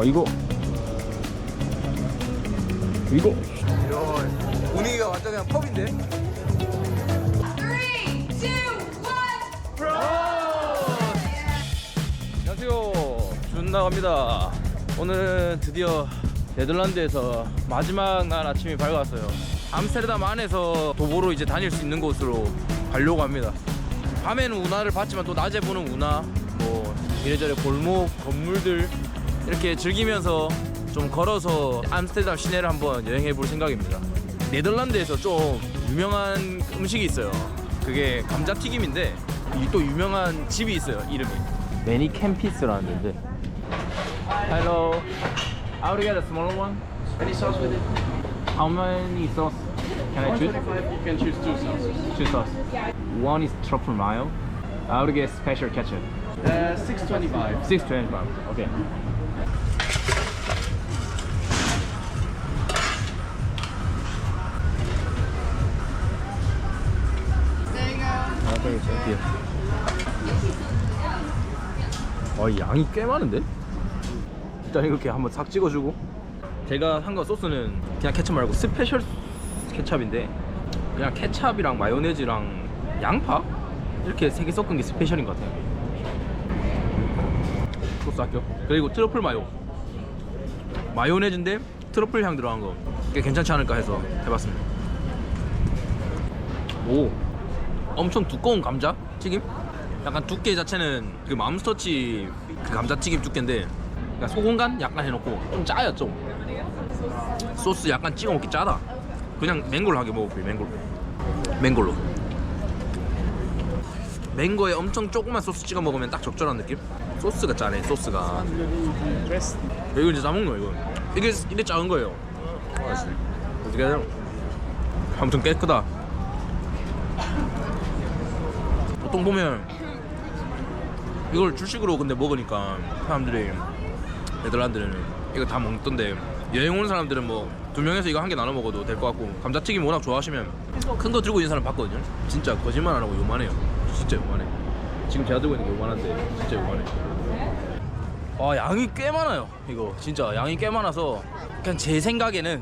와 이거. 이거. 분위기가 완전 그냥 펍인데? 안녕하세요. 준 나갑니다. 오늘은 드디어 네덜란드에서 마지막 날 아침이 밝았어요. 암스테르담 안에서 도보로 이제 다닐 수 있는 곳으로 가려고 합니다. 밤에는 운하를 봤지만 또 낮에 보는 운하 뭐 이래저래 골목 건물들 이렇게 즐기면서 좀 걸어서 암스테르담 시내를 한번 여행해 볼 생각입니다 네덜란드에서 좀 유명한 음식이 있어요 그게 감자튀김인데 이또 유명한 집이 있어요 이름이 매니 캠피스라는 데인데 Hello I would get a smaller one Any sauce with it? How many sauce can I choose? 125, you can choose two sauces. Two sauce One is truffle mayo I would get special ketchup Uh, 625. 625 Okay you. 와, 이 양이 꽤 많은데? 일단 이렇게 한번 싹 찍어주고. 제가 한 거 소스는 그냥 케첩 말고 스페셜 케첩인데 그냥 케찹이랑 마요네즈랑 양파 이렇게 세 개 섞은 게 스페셜인 것 같아요. 소스 할게요. 그리고 트러플 마요. 마요네즈인데 트러플 향 들어간 거. 꽤 괜찮지 않을까 해서 해봤습니다. 오, 엄청 두꺼운 감자 튀김? 약간 두께 자체는 그 맘스터치 그 감자튀김 두께인데 그러니까 소금간 약간 해놓고 좀 짜요 좀 소스 약간 찍어 먹기 짜다. 그냥 맹골로 하게 먹어볼게요 맹골로 맹골로. 맹거에 엄청 조그만 소스 찍어 먹으면 딱 적절한 느낌? 소스가 짜네 소스가. 이거 이제 짜먹노 이거. 이게 이게 작은 거예요. 어떻게 해야 돼요? 아무튼 꽤 크다 보통 보면 이걸 주식으로 근데 먹으니까 사람들이 네덜란드는 이거 다 먹던데 여행 온 사람들은 뭐 두 명에서 이거 한 개 나눠 먹어도 될 것 같고 감자튀김 워낙 좋아하시면 큰 거 들고 있는 사람 봤거든요. 진짜 거짓말 안 하고 요만해요. 진짜 요만해. 지금 제가 들고 있는 게 요만한데 진짜 요만해. 와 양이 꽤 많아요 이거. 진짜 양이 꽤 많아서 그냥 제 생각에는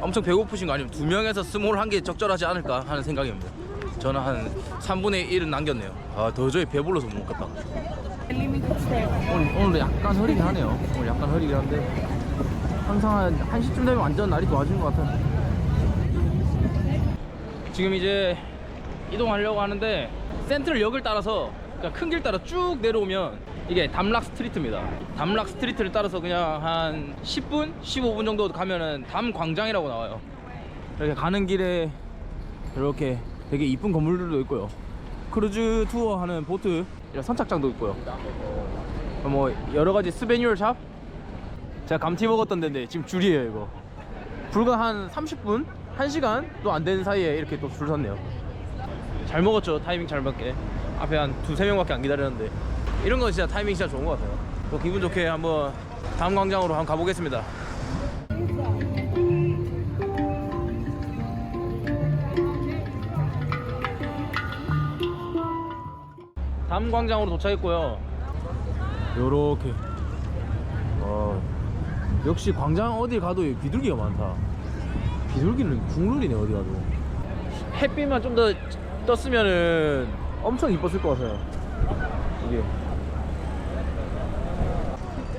엄청 배고프신 거 아니면 두 명에서 스몰 한 개 적절하지 않을까 하는 생각입니다 저는 한 3분의 1은 남겼네요. 아 도저히 배불러서 못 먹겠다. 오늘, 오늘 약간 흐리긴 하네요. 오늘 약간 흐리긴 한데. 항상 한 1시쯤 되면 완전 날이 좋아지는 것 같아요. 지금 이제 이동하려고 하는데 센트럴 역을 따라서 큰 길 따라 쭉 내려오면 이게 담락 스트리트입니다. 담락 스트리트를 따라서 그냥 한 10분? 15분 정도 가면은 담 광장이라고 나와요. 이렇게 가는 길에 이렇게 되게 이쁜 건물들도 있고요. 크루즈 투어 하는 보트 이런 선착장도 있고요. 뭐 여러가지 스베니얼 샵? 제가 감튀 먹었던 데인데 지금 줄이에요 이거. 불과 한 30분? 1시간도 안 되는 사이에 이렇게 또 줄 섰네요. 잘 먹었죠 타이밍 잘 맞게. 앞에 한 두세 명밖에 안 기다렸는데. 이런 거 진짜 타이밍 진짜 좋은 것 같아요. 또 기분 좋게 한번 다음 광장으로 한번 가보겠습니다 다음 광장으로 도착했고요. 요렇게. 와 역시 광장 어디 가도 비둘기가 많다. 비둘기는 국룰이네 어디 가도. 햇빛만 좀 더 떴으면은 엄청 이뻤을 것 같아요. 이게.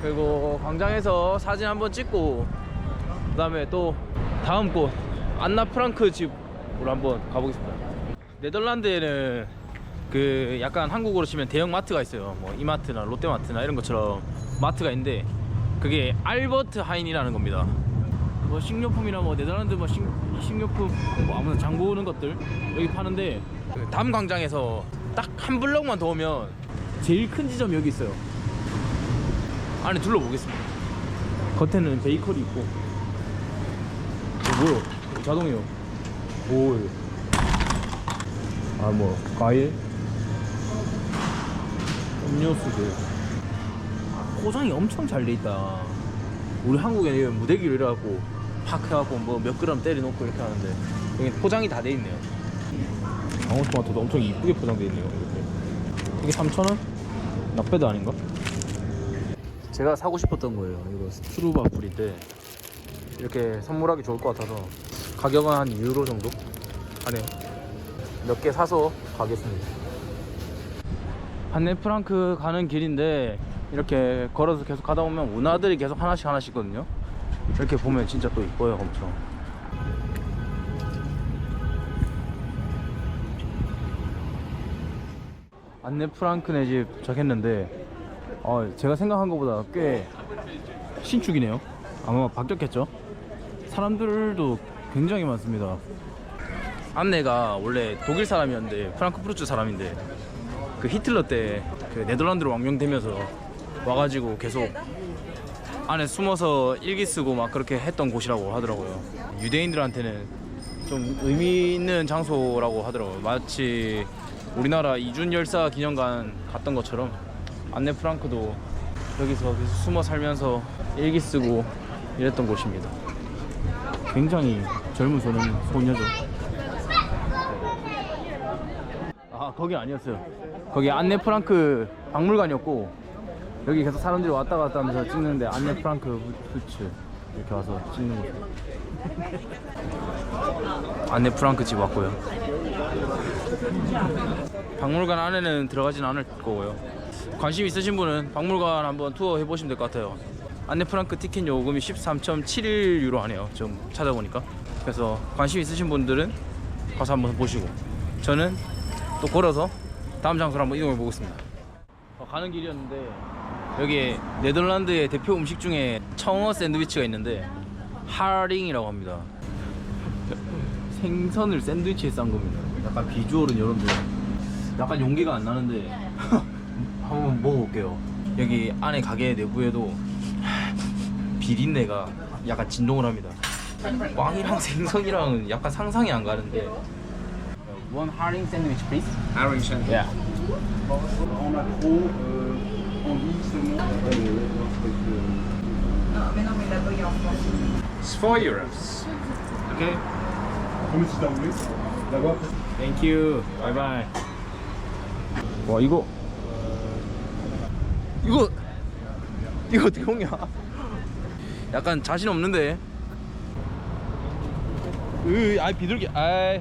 그리고 광장에서 사진 한번 찍고 그 다음에 또 다음 곳 안나 프랑크 집으로 한번 가보겠습니다. 네덜란드에는 그 약간 한국으로 치면 대형 마트가 있어요. 뭐 이마트나 롯데마트나 이런 것처럼 마트가 있는데 그게 알버트 하인이라는 겁니다. 뭐 식료품이나 뭐 네덜란드 뭐 식, 식료품 뭐 아무나 장 보는 것들 여기 파는데 그 담 광장에서 딱 한 블럭만 더 오면 제일 큰 지점이 여기 있어요. 안에 둘러보겠습니다. 겉에는 베이커리 있고. 어, 뭐요? 자동이요. 오 아뭐 과일 음료수들 아, 포장이 엄청 잘 돼 있다 우리 한국에는 무대기로 이래갖고 팍 해갖고 뭐 몇 그램 때려놓고 이렇게 하는데 여기 포장이 다 돼 있네요 방울토마토도 엄청 이쁘게 포장돼 있네요 이렇게 이게 3,000원? 나빼드 아닌가? 제가 사고 싶었던 거예요. 이거 스트루바 불인데 이렇게 선물하기 좋을 것 같아서 가격은 한 유로 정도 하네요. 몇 개 사서 가겠습니다. 한네프랑크 가는 길인데 이렇게 걸어서 계속 가다 보면 운하들이 계속 하나씩 하나씩 있거든요. 이렇게 보면 진짜 또 이뻐요, 엄청. 안네 프랑크네 집 도착했는데 어, 제가 생각한 것보다 꽤 신축이네요. 아마 바뀌었겠죠? 사람들도 굉장히 많습니다. 안내가 원래 독일 사람이었는데 프랑크푸르트 사람인데 그 히틀러 때 그 네덜란드로 망명되면서 와가지고 계속 안에 숨어서 일기 쓰고 막 그렇게 했던 곳이라고 하더라고요. 유대인들한테는 좀 의미 있는 장소라고 하더라고요. 마치 우리나라 이준 열사 기념관 갔던 것처럼 안네 프랑크도 여기서 계속 숨어 살면서 일기 쓰고 이랬던 곳입니다. 굉장히 젊은 소년 소녀죠. 아 거기 아니었어요. 거기 안네 프랑크 박물관이었고 여기 계속 사람들이 왔다 갔다 하면서 찍는데 안네 프랑크 후- 후츠 이렇게 와서 찍는 거죠. 안네 프랑크 집 왔고요. 박물관 안에는 들어가진 않을 거고요. 관심 있으신 분은 박물관 한번 투어 해보시면 될 것 같아요. 안네 프랑크 티켓 요금이 13.71 유로 하네요. 좀 찾아보니까. 그래서 관심 있으신 분들은 가서 한번 보시고 저는 또 걸어서 다음 장소로 한번 이동해 보겠습니다. 어, 가는 길이었는데 여기 네덜란드의 대표 음식 중에 청어 샌드위치가 있는데 하링이라고 합니다. 생선을 샌드위치에 싼 겁니다. 약간 비주얼은 여러분들 약간 용기가 안 나는데 한번 먹어볼게요. 여기 안에 가게 내부에도 비린내가 약간 진동을 합니다. 빵이랑 생선이랑 약간 상상이 안 가는데. One herring sandwich, please. Herring sandwich. Yeah. On a gros euh, en ligne seulement. It's four euros. Okay. Comment tu t'en voulais D'abord Thank you. Bye bye. 와 이거 이거 이거 어떻게 먹냐? 약간 자신 없는데. 으, 아 비둘기. 아이.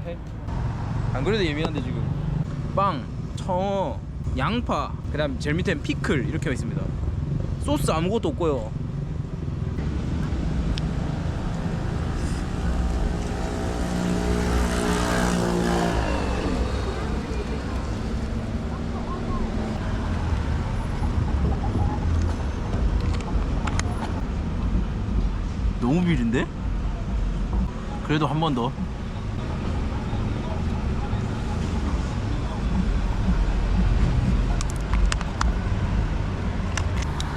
안 그래도 예민한데 지금. 빵, 청어, 양파, 그 다음 제일 밑엔 피클 이렇게 있습니다. 소스 아무것도 없고요. 너무 비린데? 그래도 한 번 더.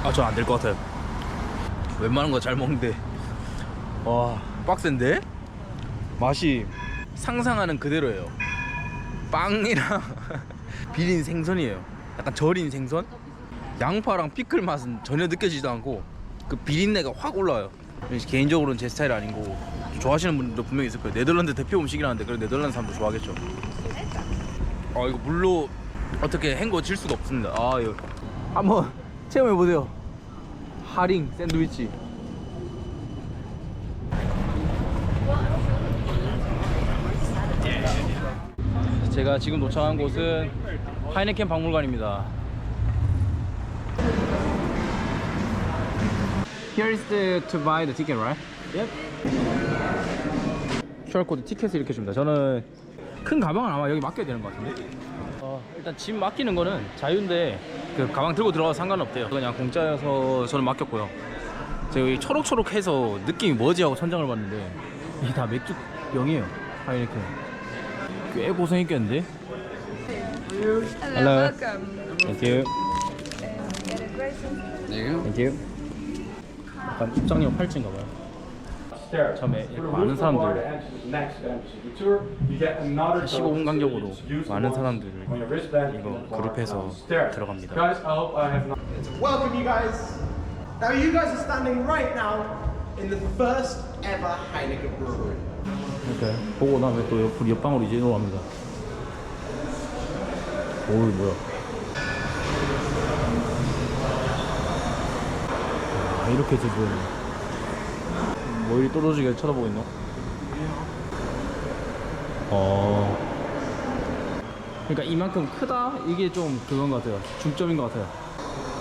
아, 전 안 될 것 같아요. 웬만한 거 잘 먹는데. 와, 빡센데? 맛이 상상하는 그대로예요. 빵이랑 비린 생선이에요. 약간 절인 생선? 양파랑 피클 맛은 전혀 느껴지지도 않고 그 비린내가 확 올라와요. 개인적으로는 제 스타일 아니고 좋아하시는 분들도 분명히 있을 거예요. 네덜란드 대표 음식이라는데 그래 네덜란드 사람도 좋아하겠죠. 아 이거 물로 어떻게 헹궈질 수가 없습니다. 아 이거 한번 체험해 보세요. 하링 샌드위치. 제가 지금 도착한 곳은 하이네켄 박물관입니다. Here is the to buy the ticket, right? Yep. QR 코드 티켓을 이렇게 줍니다. 저는 큰 가방은 아마 여기 맡겨야 되는 것 같은데. 어, 일단 짐 맡기는 거는 자유인데 그 가방 들고 들어가도 상관없대요. 그냥 공짜여서 저는 맡겼고요. 제가 이 초록초록해서 느낌이 뭐지 하고 천장을 봤는데 이게 다 맥주 병이에요. 하이네켄. 꽤 고생했겠는데? Hello, welcome. Thank you. Get a great Thank you. 약간 입장료 8층인가 봐요. 처음에 이렇게 많은 사람들 15분 간격으로 많은 사람들을 이거 그룹해서 들어갑니다. Welcome, you guys. Now, you guys are standing right now in the first ever Heineken brewery. 이렇게 보고 나면 또 옆, 옆방으로 이제 들어갑니다. 오 뭐야? 이렇게 지금 뭐 이리 또도지게 쳐다보고 있노? 어. 그러니까 이만큼 크다 이게 좀 그건 것 같아요. 중점인 것 같아요.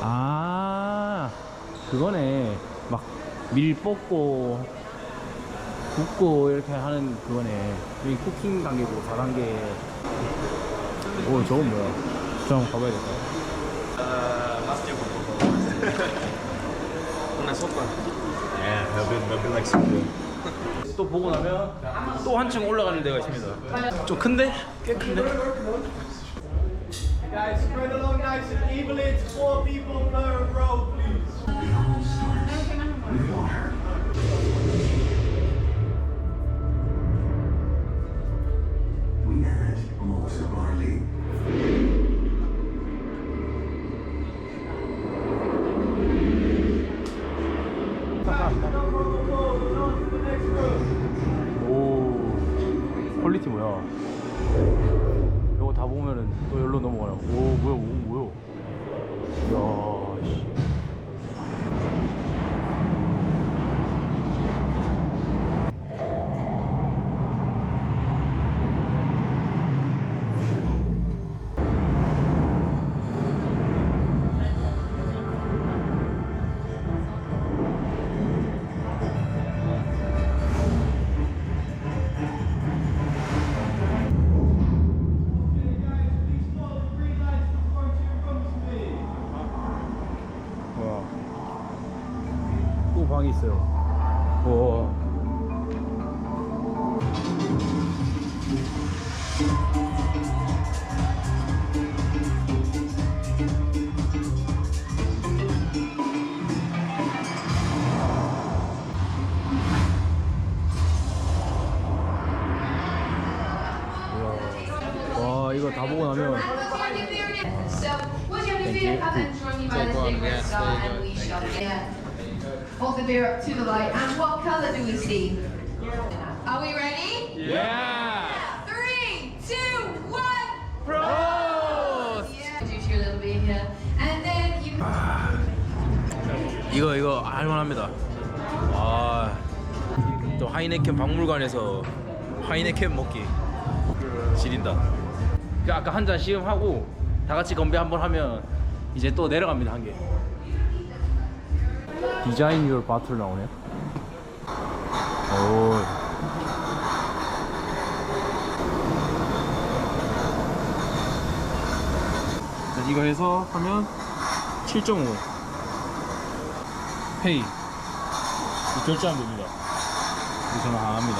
아 그거네. 막 밀 뽑고 굽고 이렇게 하는 그거네. 이 쿠킹 단계고 4단계. 오 저건 뭐야? 저 한번 가봐야겠다. 또 보고 나면 또 한층 올라가는 데가 있습니다. 좀 큰데? 꽤 큰데? Guys, spread along nice and evenly. It's four people per row, 뭐야? 이거 다 보면은 또 열로 넘어가요. 오 뭐야 오 뭐야? 이야 또 방이 있어요. 와. Beer up to the light. And what colour do we see? Are we ready? Yeah. Three, two, one. Pros! Yeah. Introduce your little beer here. And then you 이거 이거 할만합니다. 아, 또 하이네켄 박물관에서 하이네켄 먹기 지린다. 그 아까 한 잔 시음하고 다 같이 건배 한번 하면 이제 또 내려갑니다 한 개. 디자인 유얼 바틀 나오네. 오. 자, 이거 해서 하면 7.5. 페이 결제하면 됩니다. 이 전화 강합니다.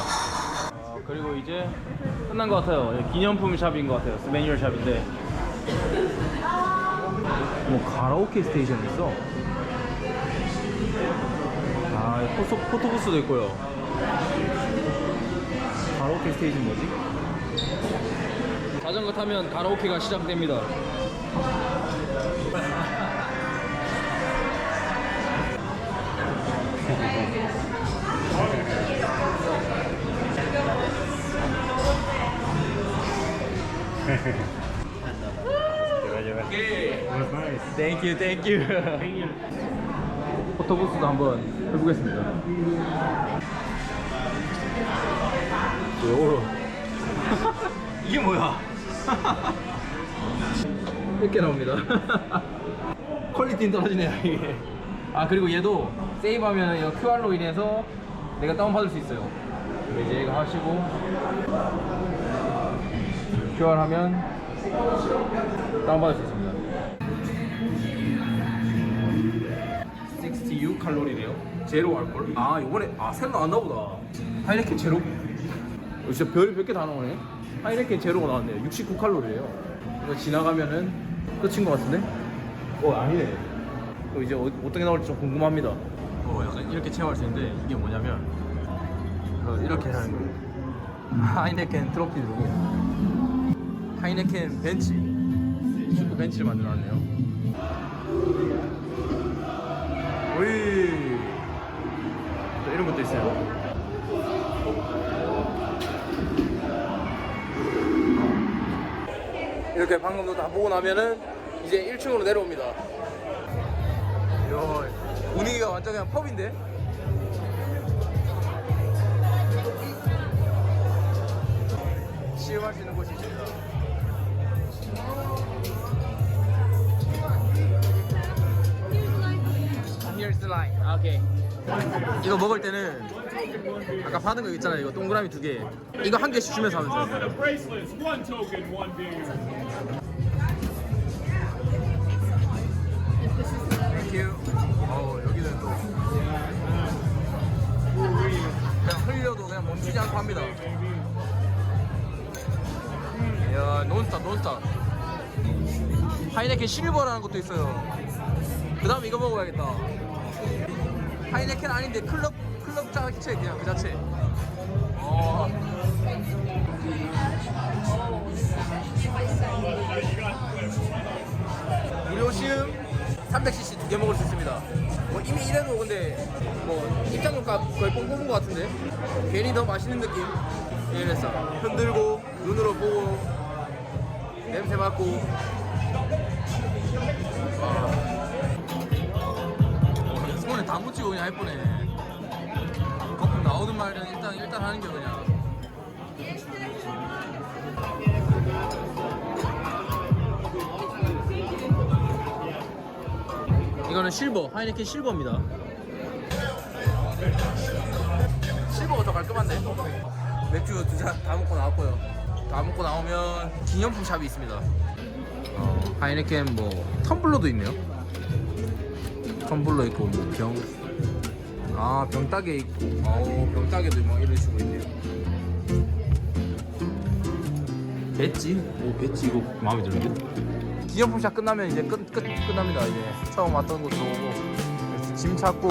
아, 그리고 이제 끝난 것 같아요. 예, 기념품 샵인 것 같아요. 스매뉴얼 샵인데 뭐 가라오케 스테이션이 있어. 아 포토, 포토부스도 있고요. 가라오케 스테이션 뭐지? 자전거 타면 가라오케가 시작됩니다. Thank you, thank you. 포토부스도 한번 해보겠습니다. 요로. 이게 뭐야? 이렇게 나옵니다. 퀄리티는 떨어지네요 이게. 아 그리고 얘도 세이브하면 이 QR로 인해서 내가 다운받을 수 있어요. 이제 이거 하시고 QR 하면 다운받을 수 있습니 칼로리래요. 제로 알콜. 아 이번에 아 새로 나왔나 보다. 하이네켄 제로. 어, 진짜 별이 몇 개 다 나오네. 하이네켄 제로가 나왔네요. 69 칼로리래요. 이거 지나가면은 끝인 것 같은데? 어 아니네. 또 이제 어, 어떻게 나올지 좀 궁금합니다. 어 약간 이렇게 체험할 수 있는데 이게 뭐냐면 어, 이렇게 하는 거예요. 하이네켄 트로피 누구? 하이네켄 벤치. 슈퍼 벤치를 만들어놨네요. 오이. 또 이런 것도 있어요. 이렇게 방금도 다 보고 나면은 이제 1층으로 내려옵니다. 이야, 분위기가 완전 그냥 펍인데? 시음할 수 있는 곳이 있습니다. Here's the line. 오케이. 이거 먹을 때는 아까 받은 거 있잖아요. 이거 동그라미 두 개. 이거 한 개씩 주면서 하면 돼요. the bracelets, one token, one beer. 땡큐. 어 여기는 또 그냥 흘려도 그냥 멈추지 않고 합니다. 이야 논스탑 논스탑. 하이네켄 실버라는 것도 있어요. 그 다음 이거 먹어야겠다. 하이네켄 아닌데 클럽 클럽 자체 그냥 그 자체. 어. 무료 시음 300cc 두 개 먹을 수 있습니다. 뭐 이미 이래도 근데 뭐 입장료값 거의 뽕 뽑은 것 같은데 괜히 더 맛있는 느낌. 이래서 흔들고 눈으로 보고 냄새 맡고. 다 묻히고 그냥 할 뻔해. 거품 나오든 말든 일단 일단 하는 게 그냥. 이거는 실버, 하이네켄 실버입니다. 실버가 더 깔끔한데? 맥주 두 잔 다 먹고 나왔고요. 다 먹고 나오면 기념품 샵이 있습니다. 어, 하이네켄 뭐 텀블러도 있네요. 텀블러 있고 뭐 병, 아 병따개 있고, 어 병따개도 막 이런 식으로 있네요. 배지? 오 배지 이거 마음에 드는데? 기념품 샵 끝나면 이제 끝, 끝, 끝납니다 이제. 처음 왔던 곳 들어오고 짐 찾고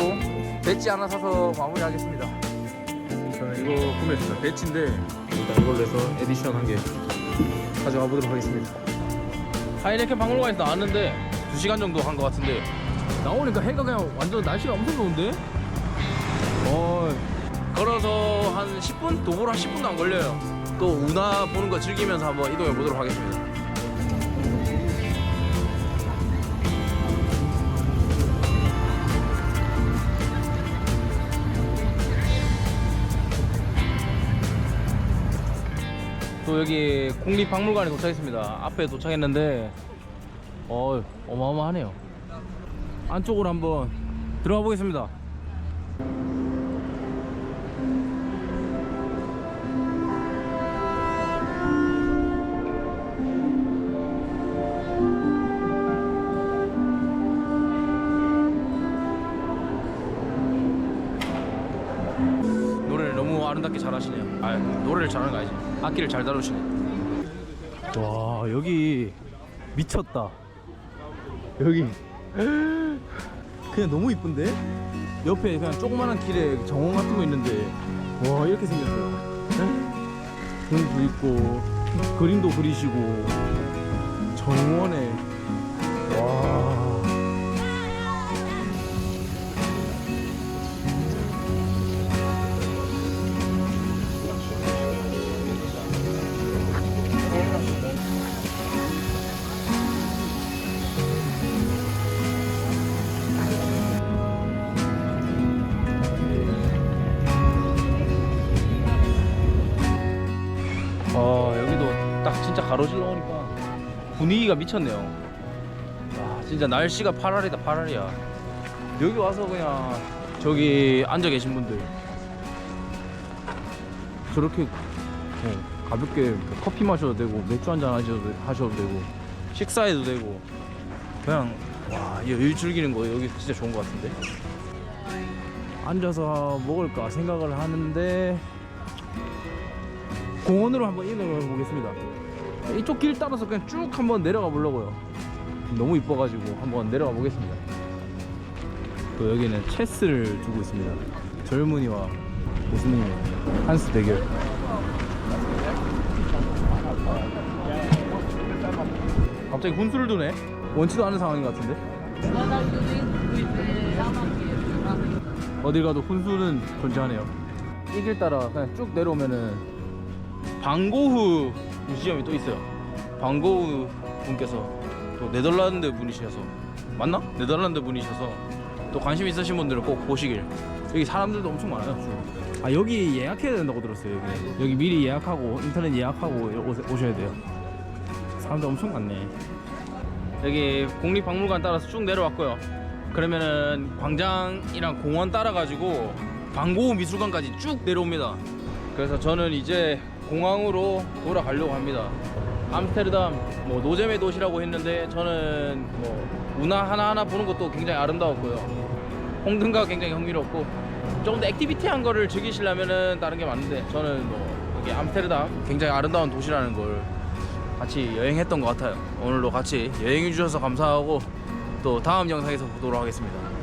배지 하나 사서 마무리하겠습니다. 저는 이거 구매했습니다. 배지인데 일단 이걸로 해서 에디션 한 개 가져가 보도록 하겠습니다. 하이네켄 박물관에서 나왔는데 2시간 정도 한 것 같은데 나오니까 해가 그냥 완전 날씨가 엄청 좋은데 어 걸어서 한 10분? 도보로 한 10분도 안 걸려요 또 운하 보는 거 즐기면서 한번 이동해 보도록 하겠습니다 또 여기 국립박물관에 도착했습니다. 앞에 도착했는데 어 어마어마하네요. 안쪽으로 한번 들어가 보겠습니다. 노래를 너무 아름답게 잘 하시네요. 아 노래를 잘하는 거 아니지? 악기를 잘 다루시네. 와 여기 미쳤다. 여기 그냥 너무 이쁜데? 옆에 그냥 조그만한 길에 정원 같은 거 있는데 와 이렇게 생겼어요. 공도 있고 그림도 그리시고 정원에 진짜 가로질러 오니까 분위기가 미쳤네요. 와 진짜 날씨가 8월이다 8월이야. 여기 와서 그냥 저기 앉아 계신 분들 저렇게 어, 가볍게 커피 마셔도 되고 맥주 한잔 하셔도, 하셔도 되고 식사해도 되고 그냥 와 여유 즐기는 거 여기 진짜 좋은 것 같은데? 앉아서 먹을까 생각을 하는데 공원으로 한번 이동해 보겠습니다. 이쪽 길 따라서 그냥 쭉 한번 내려가 보려고요. 너무 이뻐가지고 한번 내려가 보겠습니다. 또 여기는 체스를 두고 있습니다. 젊은이와 교수님 한스 대결. 갑자기 군수를 두네? 원치도 않은 상황인 것 같은데? 어딜 가도 훈수는 존재하네요. 이 길 따라 그냥 쭉 내려오면은 방고흐 뮤지엄이 또 있어요. 방고흐 분께서 또 네덜란드 분이셔서 맞나? 네덜란드 분이셔서 또 관심 있으신 분들은 꼭 보시길. 여기 사람들도 엄청 많아요. 줄. 아 여기 예약해야 된다고 들었어요. 여기 여기 미리 예약하고 인터넷 예약하고 오, 오셔야 돼요. 사람들 엄청 많네. 여기 국립박물관 따라서 쭉 내려왔고요. 그러면은 광장이랑 공원 따라가지고 광고 미술관까지 쭉 내려옵니다. 그래서 저는 이제 공항으로 돌아가려고 합니다. 암스테르담 뭐 노잼의 도시라고 했는데 저는 뭐 문화 하나하나 보는 것도 굉장히 아름다웠고요. 홍등가 굉장히 흥미롭고 조금 더 액티비티한 거를 즐기시려면은 다른 게 맞는데 저는 뭐 여기 암스테르담 굉장히 아름다운 도시라는 걸 같이 여행했던 것 같아요. 오늘도 같이 여행해 주셔서 감사하고 또 다음 영상에서 보도록 하겠습니다.